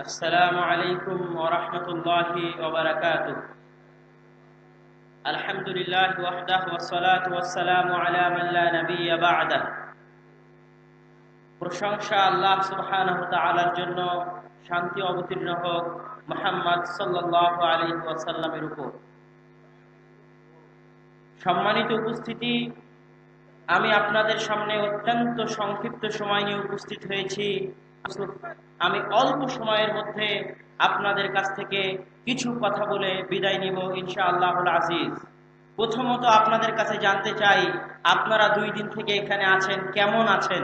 السلام عليكم ورحمة الله وبركاته الحمد لله وحده والصلاة والسلام على من لا نبي بعده প্রশংসা আল্লাহ সুবহানাহু ওয়া তাআলার জন্য শান্তি অবতীর্ণ হোক মুহাম্মদ সাল্লাল্লাহু আলাইহি ওয়াসাল্লামের উপর সম্মানিত উপস্থিতি আমি আপনাদের সামনে অত্যন্ত সংক্ষিপ্ত সময় নিয়ে উপস্থিত হয়েছি আমি অল্প সময়ের মধ্যে আপনাদের কাছ থেকে কিছু কথা বলে বিদায় নিব ইনশা আল্লাহ আজিজ। প্রথমত আপনাদের কাছে জানতে চাই, আপনারা দুই দিন থেকে এখানে আছেন, কেমন আছেন?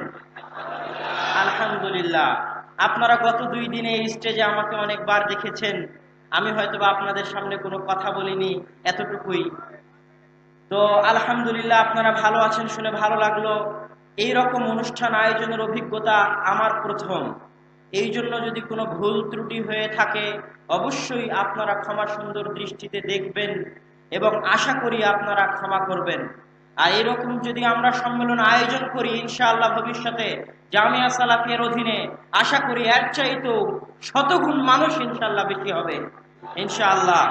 আলহামদুলিল্লাহ। আপনারা গত দুই দিনে এই স্টেজে আমাকে অনেকবার দেখেছেন। আমি হয়তো আপনাদের সামনে কোনো কথা বলিনি এতটুকুই। তো আলহামদুলিল্লাহ, আপনারা ভালো আছেন শুনে ভালো লাগল। এই রকম অনুষ্ঠান আয়োজনের অভিজ্ঞতা আমার প্রথম। এই জন্য যদি কোনো ভুল ত্রুটি হয়ে থাকে, অবশ্যই আপনারা ক্ষমা সুন্দর দৃষ্টিতে দেখবেন এবং আশা করি আপনারা ক্ষমা করবেন। আর এরকম যদি আমরা সম্মেলন আয়োজন করি, ইনশাআল্লাহ ভবিষ্যতে জামিয়া সালাফিয়ার অধীনে আশা করি এর চাইতেও শতগুণ মানুষ ইনশাআল্লাহ বেশি হবে। ইনশাআল্লাহ।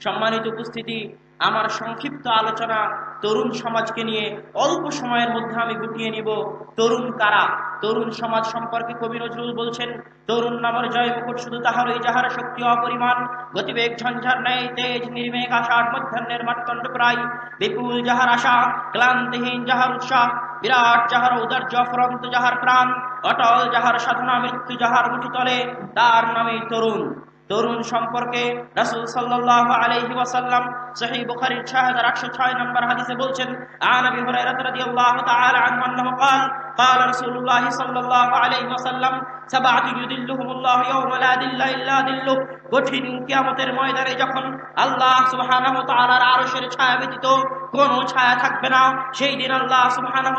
সম্মানিত উপস্থিতি আমার সংক্ষিপ্ত আলোচনা তরুণ সমাজকে নিয়ে অল্প সময়ের মধ্যে আমি গুটিয়ে নিব। তরুণ কারা? তরুণ সমাজ সম্পর্কে কবি নজরুল বলছেন, তরুণ নামের জয় মুকুট শুধু তাহারই, যাহার শক্তি অপরিমাণ। গতিবেগ ঝঞ্ঝার ন্যায়, তেজ, নির্মেঘ আষাঢ় মধ্যাহ্নের মাত্তণ্ড প্রায়। বিপুল যাহার আশা, ক্লান্তিহীন যাহার উৎসাহ, বিরাট যাহার উদার্য ফরন্ত যাহার প্রাণ, অটল যাহার সাধনা, মৃত্যু যাহার মুঠি তলে, তার নামে তরুণ। তরুণ সম্পর্কে রাসূল সাল্লাল্লাহু আলাইহি ওয়াসাল্লাম সহিহ বুখারীর 6806 নম্বর হাদিসে বলছেন আন আবি হুরায়রা রাদিয়াল্লাহু তাআলা আনহু আন্নাহু قال قال رسول الله صلى الله عليه وسلم سبعة يذلهم الله يوم لا ذل إلا ذله কঠিন কিয়ামতের ময়দানে যখন আল্লাহ সুবহানাহু ওয়া তাআলার আরশের ছায়া ব্যতীত কোনো ছায়া থাকবে না। সেই দিন আল্লাহ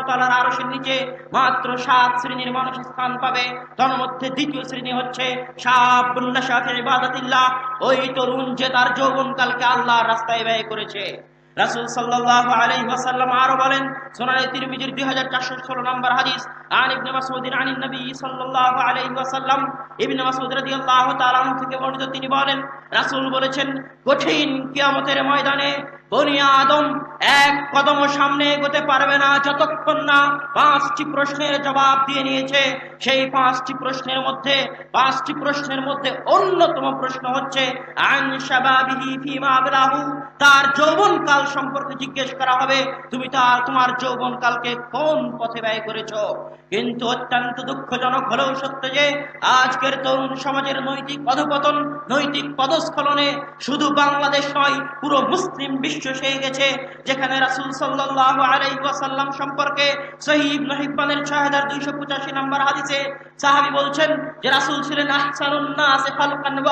তাআলার আরশের নিচে মাত্র সাত শ্রেণির মানুষ স্থান পাবে। তার মধ্যে দ্বিতীয় শ্রেণি হচ্ছে শাবুন নাশাফি ইবাদাতিল্লাহ। ওই তরুণ যে তার যৌবনকালকে আল্লাহর রাস্তায় ব্যয় করেছে। রাসূল সাল্লাল্লাহু আলাইহি ওয়াসাল্লাম আরও বলেন সুনানে তিরমিজির 2416 নম্বর হাদিস আলাইহি ওয়াসাল্লাম ইবনে মাসউদ রাদিয়াল্লাহু তাআলা আনহু থেকে বর্ণিত তিনি বলেন, রাসূল বলেছেন, কঠিন কিয়ামতের ময়দানে বনি আদম এক সামনে এগোতে পারবে না, যতক্ষণ না পাঁচটি প্রশ্নের জবাব দিয়ে নিয়েছে। সেই পাঁচটি প্রশ্নের মধ্যে, পাঁচটি প্রশ্নের মধ্যে অন্যতম প্রশ্ন হচ্ছে, আন শাবাবিহি ফিমা আবলাহু? তার যৌবনকাল সম্পর্কে জিজ্ঞেস করা হবে। তুমি তার তোমার যৌবনকালকে কোন পথে ব্যয় করেছ? কিন্তু অত্যন্ত দুঃখজনক হলেও সত্য যে আজকের তরুণ সমাজের নৈতিক অধপতন, নৈতিক পদস্খলনে শুধু বাংলাদেশ নয়, পুরো মুসলিম বিশ্ব সেই গেছে, যেখানে রাসূল সাল্লাল্লাহু আলাইহি ওয়াসাল্লাম সম্পর্কে সহিহ ইবনে হিব্বানের 6285 নম্বর হাদিসে সাহাবী বলছেন যে রাসূল ছিলেন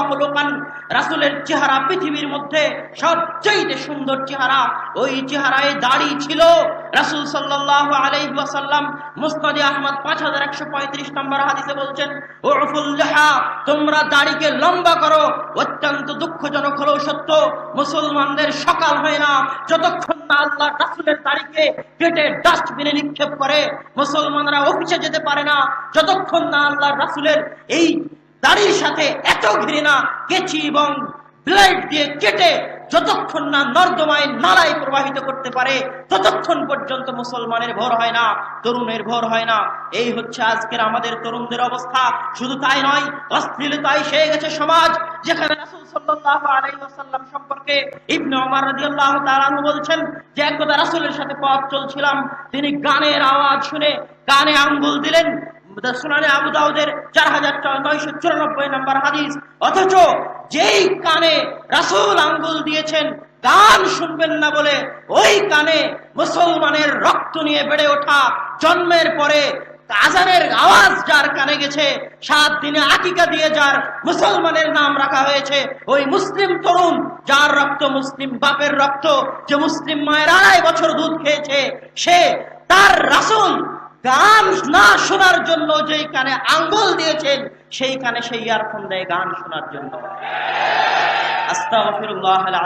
খুলুকান রাসূলের চেহারা পৃথিবীর মধ্যে সবচেয়ে সুন্দর চেহারা, ওই চেহারায় দাড়ি ছিল রাসূল সাল্লাল্লাহু আলাইহি মুস্তাদি মুসনাদে আহমদ 5135 নম্বর হাদিসে বলছেন, উফুল তোমরা দাড়িকে লম্বা করো, অত্যন্ত দুঃখজনক হলেও সত্য, মুসলমানদের সকাল হয় না। যতক্ষণ না আল্লাহ রাসূলের দাড়িকে কেটে ডাস্টবিনে নিক্ষেপ করে, মুসলমানরা অফিসে যেতে পারে না। যতক্ষণ না আল্লাহ রাসুলের এই দাড়ির সাথে এত ঘৃণা, কেচি এবং ব্লেড দিয়ে কেটে যতক্ষণ না নর্দমায় নালায় প্রবাহিত করতে পারে, ততক্ষণ পর্যন্ত মুসলমানের ভোর হয় না, তরুণের ভোর হয় না। এই হচ্ছে আজকের আমাদের তরুণদের অবস্থা। শুধু তাই নয়, অশ্লীলতায় সে গেছে সমাজ, যেখানে তিনি গানের আওয়াজ শুনে কানে আঙ্গুল দিলেন সুনানে আবু দাউদের চার হাজার নয়শো চুরানব্বই নম্বর হাদিস। অথচ যেই কানে রাসূল আঙ্গুল দিয়েছেন, গান শুনবেন না বলে ওই কানে মুসলমানের রক্ত নিয়ে বেড়ে ওঠা জন্মের পরে আজানের আওয়াজ যার কানে গেছে, সাত দিনে আকিকা দিয়ে যার মুসলমানের নাম রাখা হয়েছে, ওই মুসলিম তরুণ, যার রক্ত মুসলিম বাপের রক্ত, যে মুসলিম মায়ের আড়াই বছর দুধ খেয়েছে, সে তার রাসূল গান না শোনার জন্য যেই কানে আঙ্গুল দিয়েছেন সেই কানে সেই ইয়ারফোন দেয় গান শোনার জন্য। আল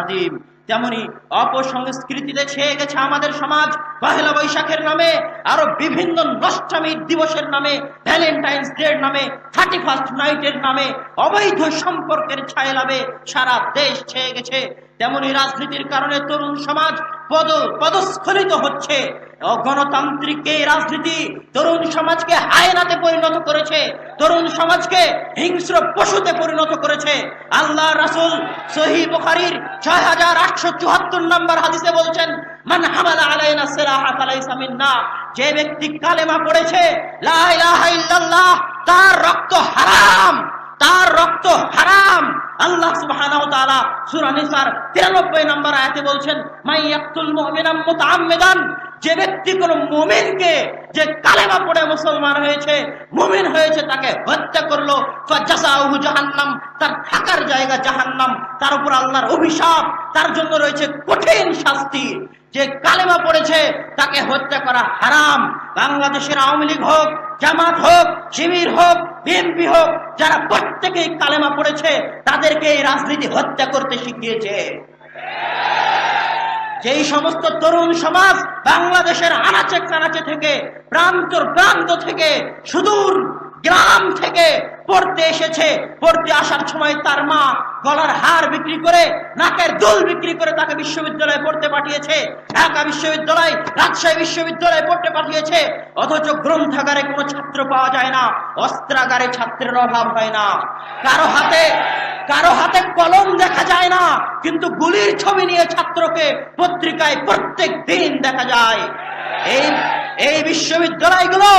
তেমনি অপসংস্কৃতিতে ছেয়ে গেছে আমাদের সমাজ, পহেলা বৈশাখের নামে, আরও বিভিন্ন নষ্টামীর দিবসের নামে, ভ্যালেন্টাইন্স ডে নামে, থার্টি ফার্স্ট নাইটের নামে, অবৈধ সম্পর্কের ছায়া লাভে সারা দেশ ছেয়ে গেছে। তেমনি রাজনীতির কারণে তরুণ সমাজ পদ, পদস্খলিত হচ্ছে। গণতান্ত্রিক এই রাজনীতি তরুণ সমাজকে হায়নাতে পরিণত করেছে, তরুণ সমাজকে হিংস্র পশুতে পরিণত করেছে। আল্লাহ রাসুল সহি বুখারির ছয় হাজার আটশো চুয়াত্তর নম্বর হাদিসে বলছেন, মান হামালা আলাইনা যে ব্যক্তি কালেমা পড়েছে, লা তার রক্ত হারাম, তার রক্ত হারাম। আল্লাহ সুবহানাহু তাআলা সূরা নিসার 93 নম্বর আয়াতে বলছেন মাই ইয়াকতুল মুমিনাম মুতাআম্মিদান যে ব্যক্তি কোন মুমিনকে যে কালেমা পড়ে মুসলমান হয়েছে, মুমিন হয়েছে, তাকে হত্যা করল। জাহান্নাম, তার থাকার জায়গা জাহান্নাম, তার উপর আল্লাহর অভিশাপ, তার জন্য রয়েছে কঠিন শাস্তি। যে কালেমা পড়েছে, তাকে হত্যা করা হারাম। বাংলাদেশের আওয়ামী লীগ হোক, জামাত হোক, শিবির হোক, বিএনপি হোক, যারা প্রত্যেকেই কালেমা পড়েছে, তাদেরকে এই রাজনীতি হত্যা করতে শিখিয়েছে। যেই সমস্ত তরুণ সমাজ বাংলাদেশের আনাচে কানাচে থেকে প্রান্তর প্রান্ত থেকে, সুদূর গ্রাম থেকে পড়তে এসেছে, পড়তে আসার সময় তার মা গলার হার বিক্রি করে, নাকের দুল বিক্রি করে তাকে বিশ্ববিদ্যালয়ে পড়তে পাঠিয়েছে, ঢাকা বিশ্ববিদ্যালয়, রাজশাহী বিশ্ববিদ্যালয়ে পড়তে পাঠিয়েছে, অথচ গ্রন্থাগারে কোনো ছাত্র পাওয়া যায় না, অস্ত্রাগারে ছাত্রের অভাব হয় না। কারও হাতে কারও হাতে কলম কিন্তু গুলির ছবি নিয়ে ছাত্রকে পত্রিকায় প্রত্যেক দিন দেখা যায়। এই এই বিশ্ববিদ্যালয়গুলো,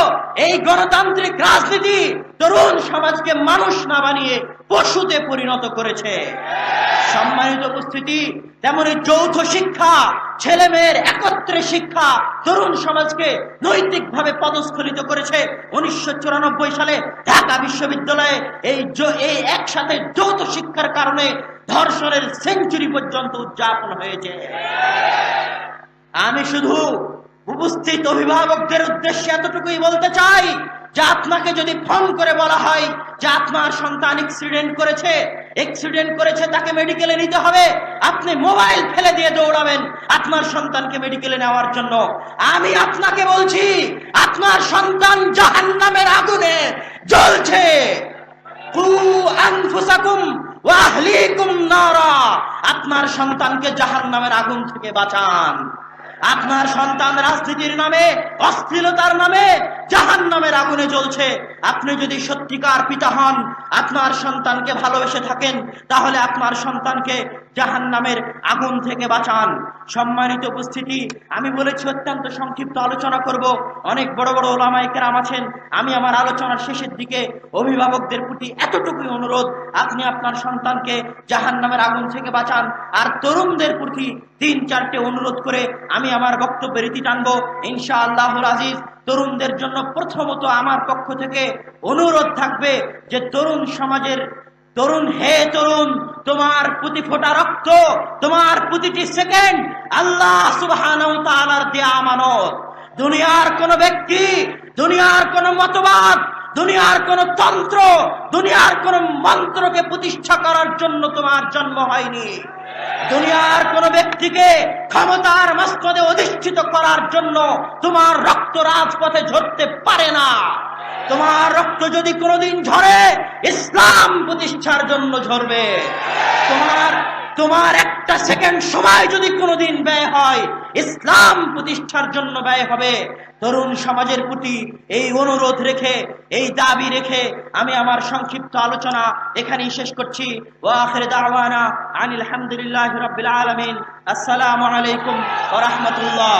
এই গণতান্ত্রিক রাজনীতি তরুণ সমাজকে মানুষ না বানিয়ে পশুতে পরিণত করেছে। সম্মানিত উপস্থিতি, তেমনি যৌথ শিক্ষা ছেলে মেয়ের একত্রে শিক্ষা তরুণ সমাজকে নৈতিকভাবে পদস্খলিত করেছে। উনিশশো সালে ঢাকা বিশ্ববিদ্যালয়ে এই একসাথে যৌথ শিক্ষার কারণে ধর্ষণের সেঞ্চুরি পর্যন্ত উদযাপন হয়েছে। আমি শুধু উপস্থিত অভিভাবকদের উদ্দেশ্যে এতটুকুই বলতে চাই যে আপনাকে যদি ফোন করে বলা হয় যে আপনার সন্তান অ্যাক্সিডেন্ট করেছে অ্যাক্সিডেন্ট করেছে, তাকে মেডিকেলে নিতে হবে, আপনি মোবাইল ফেলে দিয়ে দৌড়াবেন আপনার সন্তানকে মেডিকেলে নেওয়ার জন্য। আমি আপনাকে বলছি আপনার সন্তান জাহান্নামের আগুনে জ্বলছে। আপনার সন্তানকে জাহান্নামের আগুন থেকে বাঁচান। আপনার সন্তান রাজনীতির নামে, অশ্লীলতার নামে জাহান নামের আগুনে জ্বলছে। আপনি যদি সত্যিকার পিতা হন, আপনার সন্তানকে ভালোবেসে থাকেন, তাহলে আপনার সন্তানকে জাহান নামের আগুন থেকে বাঁচান। সম্মানিত উপস্থিতি, আমি বলেছি, অত্যন্ত সংক্ষিপ্ত আলোচনা করব। অনেক বড় বড় ওলামাইকেরাম আছেন। আমি আমার আলোচনার শেষের দিকে অভিভাবকদের প্রতি এতটুকুই অনুরোধ, আপনি আপনার সন্তানকে জাহান নামের আগুন থেকে বাঁচান। আর তরুণদের প্রতি তিন চারটে অনুরোধ করে আমি আমার বক্তব্যের রীতি টানব। ইনশা আল্লাহুল আজিজ, তরুণদের জন্য প্রথমত আমার পক্ষ থেকে অনুরোধ থাকবে যে তরুণ সমাজের তরুণ, হে তরুণ, তোমার প্রতি ফোটা রক্ত, তোমার প্রতিটি সেকেন্ড আল্লাহ সুবহানাহু দেয়া আমানত। দুনিয়ার কোন ব্যক্তি, দুনিয়ার কোন মতবাদ, দুনিয়ার কোন তন্ত্র, দুনিয়ার কোন মন্ত্রকে প্রতিষ্ঠা করার জন্য তোমার জন্ম হয়নি। দুনিয়ার কোন ব্যক্তিকে ক্ষমতার মস্তদে অধিষ্ঠিত করার জন্য তোমার রক্ত রাজপথে ঝরতে পারে না। তোমার রক্ত যদি কোনোদিন ঝরে, ইসলাম প্রতিষ্ঠার জন্য ঝরবে। তোমার তোমার একটা সেকেন্ড সময় যদি কোনোদিন ব্যয় হয়, ইসলাম প্রতিষ্ঠার জন্য ব্যয় হবে। তরুণ সমাজের প্রতি এই অনুরোধ রেখে, এই দাবি রেখে আমি আমার সংক্ষিপ্ত আলোচনা এখানেই শেষ করছি। ওয়াখির আনিল হামদুলিল্লাহ রাব্বিল আলামিন। আসসালামু আলাইকুম রাহমাতুল্লাহ।